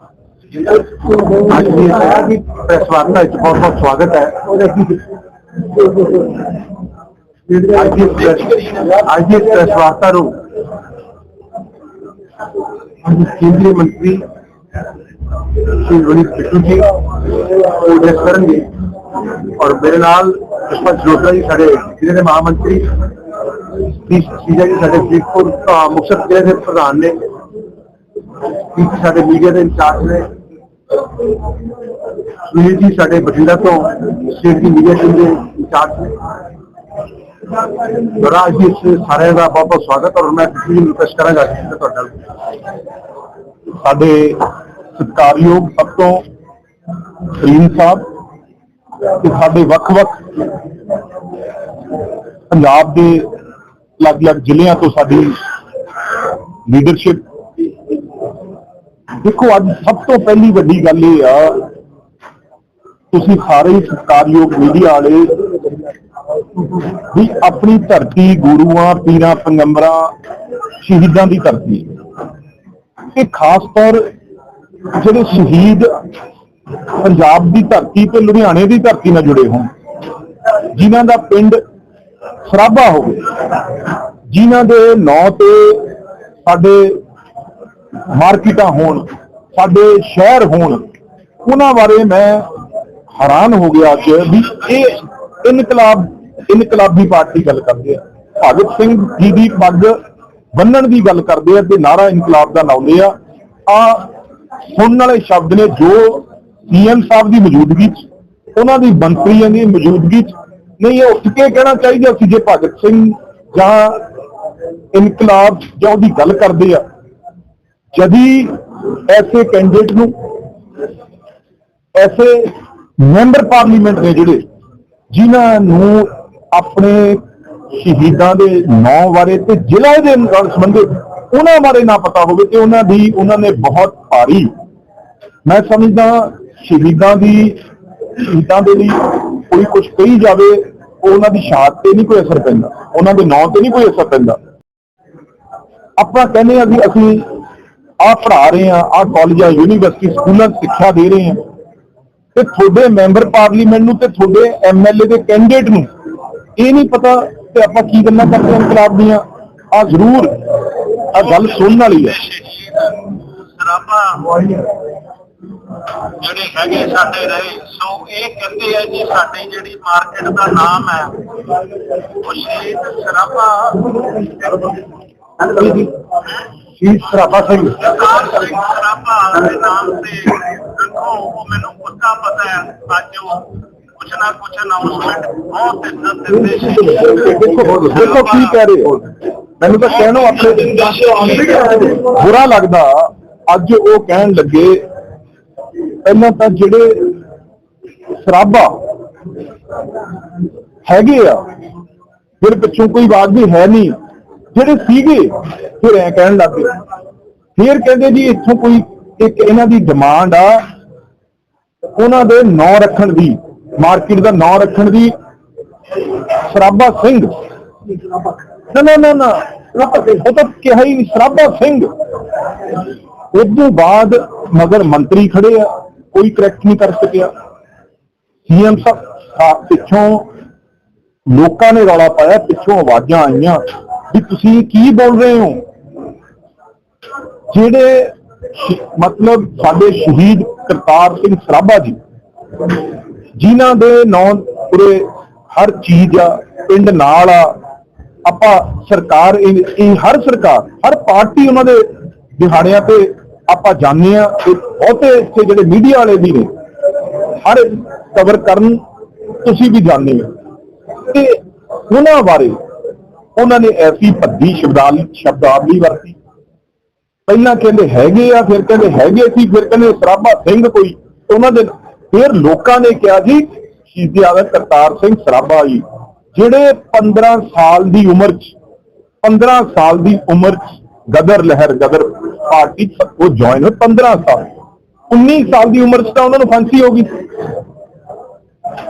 ਅੱਜ ਦੀ ਦੀ ਪ੍ਰੈਸ ਵਾਰਤਾ ਵਿੱਚ ਬਹੁਤ ਬਹੁਤ ਸਵਾਗਤ ਹੈ ਅੱਜ ਦੀ ਪ੍ਰੈਸ- ਅੱਜ ਦੀ ਪ੍ਰੈਸ ਵਾਰਤਾ ਨੂੰ ਅੱਜ ਕੇਂਦਰੀ ਮੰਤਰੀ ਸ਼੍ਰੀ ਰਣਜੀਤ ਬਿੱਟੂ ਜੀ ਉਹ ਡੈਸ ਕਰਨਗੇ ਔਰ ਮੇਰੇ ਨਾਲ ਪੁਸ਼ਪਾ ਜੋਤਰਾ ਜੀ ਸਾਡੇ ਜ਼ਿਲ੍ਹੇ ਦੇ ਮਹਾਮੰਤਰੀ ਸਤੀਸ਼ ਸੀਜਾ ਜੀ ਸਾਡੇ ਮੀਡੀਆ ਦੇ ਇੰਚਾਰਜ ਨੇ, ਸੁਨੀਲ ਜੀ ਸਾਡੇ ਬਠਿੰਡਾ ਤੋਂ, ਸਟੇਟ ਦੀ ਮੀਡੀਆ ਟੀਮ ਦੇ ਇੰਚਾਰਜ ਨੇ। ਬੜਾ ਜੀ ਸਾਰਿਆਂ ਦਾ ਬਹੁਤ ਬਹੁਤ ਸਵਾਗਤ ਔਰ ਮੈਂ ਤੁਸੀਂ ਨੂੰ ਰਿਕਵੈਸਟ ਕਰਾਂਗਾ ਕਿ ਤੁਹਾਡਾ ਸਾਡੇ ਸਤਿਕਾਰਯੋਗ ਸਭ ਤੋਂ ਸਲੀਮ ਸਾਹਿਬ ਤੇ ਸਾਡੇ ਵੱਖ-ਵੱਖ ਪੰਜਾਬ ਦੇ ਅਲੱਗ-ਅਲੱਗ ਜ਼ਿਲ੍ਹਿਆਂ ਤੋਂ ਸਾਡੀ ਲੀਡਰਸ਼ਿਪ ਦੇਖੋ, ਅੱਜ ਸਭ ਤੋਂ ਪਹਿਲੀ ਵੱਡੀ ਗੱਲ ਇਹ ਆ, ਤੁਸੀਂ ਸਾਰੇ ਹੀ ਸਤਿਕਾਰਯੋਗ ਮੀਡੀਆ ਵਾਲੇ ਵੀ ਆਪਣੀ ਧਰਤੀ, ਗੁਰੂਆਂ, ਪੀਰਾਂ, ਪੈਗੰਬਰਾਂ, ਸ਼ਹੀਦਾਂ ਦੀ ਧਰਤੀ। ਇਹ ਖਾਸ ਤੌਰ ਜਿਹੜੇ ਸ਼ਹੀਦ ਪੰਜਾਬ ਦੀ ਧਰਤੀ ਤੇ ਲੁਧਿਆਣੇ ਦੀ ਧਰਤੀ ਨਾਲ ਜੁੜੇ ਹੋਣ, ਜਿਨ੍ਹਾਂ ਦਾ ਪਿੰਡ ਸਰਾਭਾ ਹੋਵੇ, ਜਿਨ੍ਹਾਂ ਦੇ ਨਾਂ ਤੇ ਸਾਡੇ ਮਾਰਕੀਟਾਂ ਹੋਣ ਸਾਡੇ ਸ਼ਹਿਰ ਹੋਣ, ਉਹਨਾਂ ਬਾਰੇ ਮੈਂ ਹੈਰਾਨ ਹੋ ਗਿਆ ਅੱਜ ਵੀ ਇਹ ਇਨਕਲਾਬ, ਇਨਕਲਾਬੀ ਪਾਰਟੀ ਗੱਲ ਕਰਦੇ ਆ। ਭਗਤ ਸਿੰਘ ਜੀ ਦੀ ਪੱਗ ਬੰਨਣ ਦੀ ਗੱਲ ਕਰਦੇ ਆ ਤੇ ਨਾਰਾ ਇਨਕਲਾਬ ਦਾ ਲਾਉਂਦੇ ਆ। ਆ ਸੁਣਨ ਵਾਲੇ ਸ਼ਬਦ ਨੇ ਜੋ ਸੀਐਮ ਸਾਹਿਬ ਦੀ ਮੌਜੂਦਗੀ 'ਚ, ਉਹਨਾਂ ਦੀ ਮੰਤਰੀਆਂ ਦੀ ਮੌਜੂਦਗੀ 'ਚ, ਨਹੀਂ, ਇਹ ਉੱਠ ਕੇ ਕਹਿਣਾ ਚਾਹੀਦਾ ਸੀ ਜੇ ਭਗਤ ਸਿੰਘ ਜਾਂ ਇਨਕਲਾਬ ਜਾਂ ਉਹਦੀ ਗੱਲ ਕਰਦੇ ਆ। ਜਦੀ ਐਸੇ ਕੈਂਡੀਡੇਟ ਨੂੰ, ਐਸੇ ਮੈਂਬਰ ਪਾਰਲੀਮੈਂਟ ਨੇ ਜਿਹੜੇ, ਜਿਨ੍ਹਾਂ ਨੂੰ ਆਪਣੇ ਸ਼ਹੀਦਾਂ ਦੇ ਨਾਂ ਬਾਰੇ ਤੇ ਜ਼ਿਲ੍ਹਾ ਦੇ ਨਾਲ ਸੰਬੰਧਿਤ ਉਹਨਾਂ ਬਾਰੇ ਨਾ ਪਤਾ ਹੋਵੇ ਤੇ ਉਹਨਾਂ ਦੀ, ਉਹਨਾਂ ਨੇ ਬਹੁਤ ਭਾਰੀ, ਮੈਂ ਸਮਝਦਾ ਸ਼ਹੀਦਾਂ ਦੀ, ਸ਼ਹੀਦਾਂ ਦੇ ਲਈ ਕੋਈ ਕੁਝ ਕਹੀ ਜਾਵੇ ਉਹਨਾਂ ਦੀ ਸ਼ਹਾਦਤ ਤੇ ਨਹੀਂ ਕੋਈ ਅਸਰ ਪੈਂਦਾ, ਉਹਨਾਂ ਦੇ ਨਾਂ ਤੇ ਨਹੀਂ ਕੋਈ ਅਸਰ ਪੈਂਦਾ। ਆਪਾਂ ਕਹਿੰਦੇ ਆ ਵੀ ਅਸੀਂ ਆਹ ਪੜ੍ਹਾ ਰਹੇ ਆ ਆਹ ਕਾਲਜਾਂ ਯੂਨੀਵਰਸਿਟੀ ਸਕੂਲਾਂ ਸਿੱਖਿਆ ਦੇ ਰਹੇ ਆ ਤੇ ਤੁਹਾਡੇ ਮੈਂਬਰ ਪਾਰਲੀਮੈਂਟ ਨੂੰ ਤੇ ਤੁਹਾਡੇ ਐਮਐਲਏ ਦੇ ਕੈਂਡੀਡੇਟ ਨੂੰ ਇਹ ਨਹੀਂ ਪਤਾ ਕਿ ਆਪਾਂ ਕੀ ਗੱਲਾਂ ਕਰਦੇ ਹਾਂ ਇਨਕਲਾਬ ਦੀਆਂ। ਆ ਜ਼ਰੂਰ ਆ ਗੱਲ ਸੁਣਨ ਵਾਲੀ ਹੈ। ਸਰਾਬਾ ਜਿਹੜੇ ਹੈਗੇ ਸਾਡੇ ਰਹੇ ਸੋ ਇਹ ਕਹਿੰਦੇ ਆ ਜੀ ਸਾਡੀ ਜਿਹੜੀ ਮਾਰਕੀਟ ਦਾ ਨਾਮ ਹੈ ਉਹ ਸ਼ਹੀਦ ਸਰਾਬਾ ਸ਼ਹੀਦ ਸਰਾਭਾ ਸਿੰਘ ਸਰਦਾਰ ਸਿੰਘ ਸਰਾਬਾ ਦੇ ਨਾਮ ਤੇ ਦੇਖੋ ਉਹ ਮੈਨੂੰ ਪੱਕਾ ਪਤਾ ਹੈ ਅੱਜ ਉਹ ਕੁਛ ਨਾ ਕੁਛ ਅਨਾਉਂਸਮੈਂਟ ਬਹੁਤ ਇੱਜ਼ਤ ਦਿੰਦੇ ਸੀ ਦੇਖੋ ਦੇਖੋ ਕੀ ਕਹਿ ਰਹੇ ਹੋ। ਮੈਨੂੰ ਤਾਂ ਕਹਿਣੋ ਆਪਣੇ ਬੁਰਾ ਲੱਗਦਾ ਅੱਜ ਉਹ ਕਹਿਣ ਲੱਗੇ ਪਹਿਲਾਂ ਤਾਂ ਜਿਹੜੇ ਸਰਾਬਾ ਹੈਗੇ ਆ ਫਿਰ ਪਿੱਛੋਂ ਕੋਈ ਬਾਤ ਵੀ ਹੈ ਨਹੀਂ। ਜਿਹੜੇ ਸੀਗੇ ਫਿਰ ਐ ਕਹਿਣ ਲੱਗ ਗਏ। ਫਿਰ ਕਹਿੰਦੇ ਜੀ, ਇੱਥੋਂ ਕੋਈ ਇੱਕ ਇਹਨਾਂ ਦੀ ਡਿਮਾਂਡ ਆ, ਉਹਨਾਂ ਦੇ ਨਾਂ ਰੱਖਣ ਦੀ ਮਾਰਕੀਟ ਦਾ ਨਾਂ ਰੱਖਣ ਦੀ, ਸਰਾਬਾ ਸਿੰਘ। ਨਾ ਨਾ ਨਾ ਨਾ ਉਹ ਤਾਂ ਕਿਹਾ ਹੀ ਨਹੀਂ, ਸਰਾਬਾ ਸਿੰਘ। ਉਸ ਤੋਂ ਬਾਅਦ ਮਗਰ ਮੰਤਰੀ ਖੜੇ ਆ, ਕੋਈ ਕਰੈਕਟ ਨਹੀਂ ਕਰ ਸਕਿਆ। ਸੀਐਮ ਸਾਹਿਬ ਪਿੱਛੋਂ ਲੋਕਾਂ ਨੇ ਰੌਲਾ ਪਾਇਆ, ਪਿੱਛੋਂ ਆਵਾਜ਼ਾਂ ਆਈਆਂ ਵੀ ਤੁਸੀਂ ਕੀ ਬੋਲ ਰਹੇ ਹੋ? ਜਿਹੜੇ ਮਤਲਬ ਸਾਡੇ ਸ਼ਹੀਦ ਕਰਤਾਰ ਸਿੰਘ ਸਰਾਭਾ ਜੀ, ਜਿਨ੍ਹਾਂ ਦੇ ਨਾਂ ਪੂਰੇ ਹਰ ਚੀਜ਼ ਆ, ਪਿੰਡ ਨਾਲ ਆ, ਆਪਾਂ ਸਰਕਾਰ, ਇਹ ਹਰ ਸਰਕਾਰ, ਹਰ ਪਾਰਟੀ ਉਹਨਾਂ ਦੇ ਦਿਹਾੜਿਆਂ ਤੇ ਆਪਾਂ ਜਾਣਦੇ ਆ ਬਹੁਤੇ ਇੱਥੇ ਜਿਹੜੇ ਮੀਡੀਆ ਵਾਲੇ ਵੀ ਨੇ, ਹਰ ਕਵਰ ਕਰਨ ਤੁਸੀਂ ਵੀ ਜਾਣਦੇ ਹੋ। ਤੇ ਉਹਨਾਂ ਬਾਰੇ ਉਹਨਾਂ ਨੇ ਐਸੀ ਭੱਦੀ ਸ਼ਬਦਾਵਲੀ ਸ਼ਬਦਾਵਲੀ ਵਰਤੀ। ਪਹਿਲਾਂ ਕਹਿੰਦੇ ਹੈਗੇ ਆ, ਫਿਰ ਕਹਿੰਦੇ ਹੈਗੇ ਸੀ, ਫਿਰ ਕਹਿੰਦੇ ਸਰਾਭਾ ਸਿੰਘ ਕੋਈ। ਉਹਨਾਂ ਦੇ ਫਿਰ ਲੋਕਾਂ ਨੇ ਕਿਹਾ ਜੀ, ਸ਼ਹੀਦ ਆਜ਼ਮ ਕਰਤਾਰ ਸਿੰਘ ਸਰਾਭਾ ਜੀ, ਜਿਹੜੇ 15 ਸਾਲ ਦੀ ਉਮਰ 'ਚ 15 ਸਾਲ ਦੀ ਉਮਰ 'ਚ ਗਦਰ ਲਹਿਰ, ਗਦਰ ਪਾਰਟੀ ਉਹ ਜੁਆਇਨ ਹੋਏ 15 ਸਾਲ। 19 ਸਾਲ ਦੀ ਉਮਰ 'ਚ ਤਾਂ ਉਹਨਾਂ ਨੂੰ ਫਾਂਸੀ ਹੋ ਗਈ।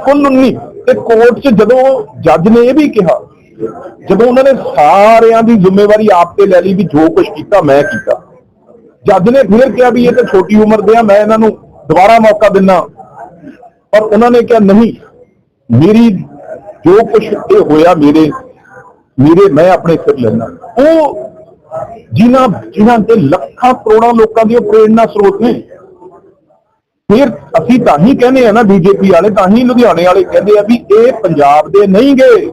ਕੁੱਲ 19 ਤੇ ਕੋਰਟ 'ਚ ਜਦੋਂ ਜੱਜ ਨੇ ਇਹ ਵੀ ਕਿਹਾ, ਜਦੋਂ ਉਹਨਾਂ ਨੇ ਸਾਰਿਆਂ ਦੀ ਜ਼ਿੰਮੇਵਾਰੀ ਆਪ ਤੇ ਲੈ ਲਈ ਵੀ ਜੋ ਕੁਝ ਕੀਤਾ, ਮੈਂ ਕੀਤਾ। ਜੱਜ ਨੇ ਫਿਰ ਕਿਹਾ ਵੀ ਇਹ ਤਾਂ ਛੋਟੀ ਉਮਰ ਦੇ ਆ, ਮੈਂ ਇਹਨਾਂ ਨੂੰ ਦੁਬਾਰਾ ਮੌਕਾ ਦਿੰਨਾ। ਪਰ ਉਹਨਾਂ ਨੇ ਕਿਹਾ, ਨਹੀਂ, ਮੇਰੀ ਜੋ ਕੁਝ ਇਹ ਹੋਇਆ ਮੇਰੇ ਮੇਰੇ ਮੈਂ ਆਪਣੇ ਸਿਰ ਲੈਣਾ ਉਹ ਜਿਨ੍ਹਾਂ ਜਿਨ੍ਹਾਂ ਤੇ ਲੱਖਾਂ ਕਰੋੜਾਂ ਲੋਕਾਂ ਦੀ ਉਹ ਪ੍ਰੇਰਣਾ ਸਰੋਤ ਨੇ। ਫਿਰ ਅਸੀਂ ਤਾਂ ਹੀ ਕਹਿੰਦੇ ਆ ਨਾ, ਬੀਜੇਪੀ ਵਾਲੇ ਤਾਂ ਹੀ ਲੁਧਿਆਣੇ ਵਾਲੇ ਕਹਿੰਦੇ ਆ ਵੀ ਇਹ ਪੰਜਾਬ ਦੇ ਨਹੀਂ ਗਏ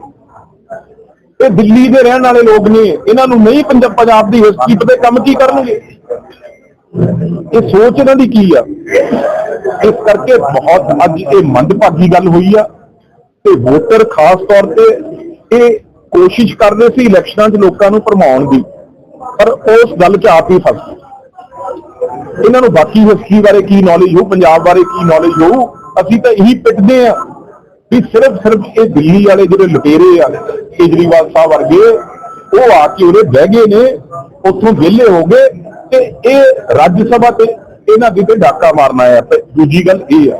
ਇਹ ਦਿੱਲੀ ਦੇ ਰਹਿਣ ਵਾਲੇ ਲੋਕ ਨੇ, ਇਹਨਾਂ ਨੂੰ ਨਹੀਂ ਪੰਜਾਬ ਦੀ ਹਿਸਟਰੀ ਪਤਾ ਕੰਮ ਕੀ ਕਰਨਗੇ? ਇਹ ਸੋਚ ਇਹਨਾਂ ਦੀ ਕੀ ਆ? ਇਸ ਕਰਕੇ ਬਹੁਤ ਅੱਜ ਇਹ ਮੰਦਭਾਗੀ ਗੱਲ ਹੋਈ ਆ ਤੇ ਵੋਟਰ ਖਾਸ ਤੌਰ ਤੇ ਇਹ ਕੋਸ਼ਿਸ਼ ਕਰਦੇ ਸੀ ਇਲੈਕਸ਼ਨਾਂ 'ਚ ਲੋਕਾਂ ਨੂੰ ਭਰਮਾਉਣ ਦੀ, ਪਰ ਉਸ ਗੱਲ 'ਚ ਆਪ ਹੀ ਫਸ ਗਏ। ਇਹਨਾਂ ਨੂੰ ਬਾਕੀ ਹਿਸਟਰੀ ਬਾਰੇ ਕੀ ਨੌਲੇਜ ਹੋ ਪੰਜਾਬ ਬਾਰੇ ਕੀ ਨੌਲੇਜ ਹੋ ਅਸੀਂ ਤਾਂ ਇਹੀ ਪਿੱਟਦੇ ਆ ਵੀ ਸਿਰਫ ਸਿਰਫ ਇਹ ਦਿੱਲੀ ਵਾਲੇ ਜਿਹੜੇ ਲੁਟੇਰੇ ਆ, ਕੇਜਰੀਵਾਲ ਸਾਹਿਬ ਵਰਗੇ, ਉਹ ਆ ਕੇ ਉਹਦੇ ਬਹਿ ਗਏ ਨੇ, ਉੱਥੋਂ ਵਿਹਲੇ ਹੋ ਗਏ ਤੇ ਇਹ ਰਾਜ ਸਭਾ ਤੇ ਇਹਨਾਂ ਦੀ ਤੇ ਡਾਕਾ ਮਾਰਨਾ ਆ। ਤੇ ਦੂਜੀ ਗੱਲ ਇਹ ਆ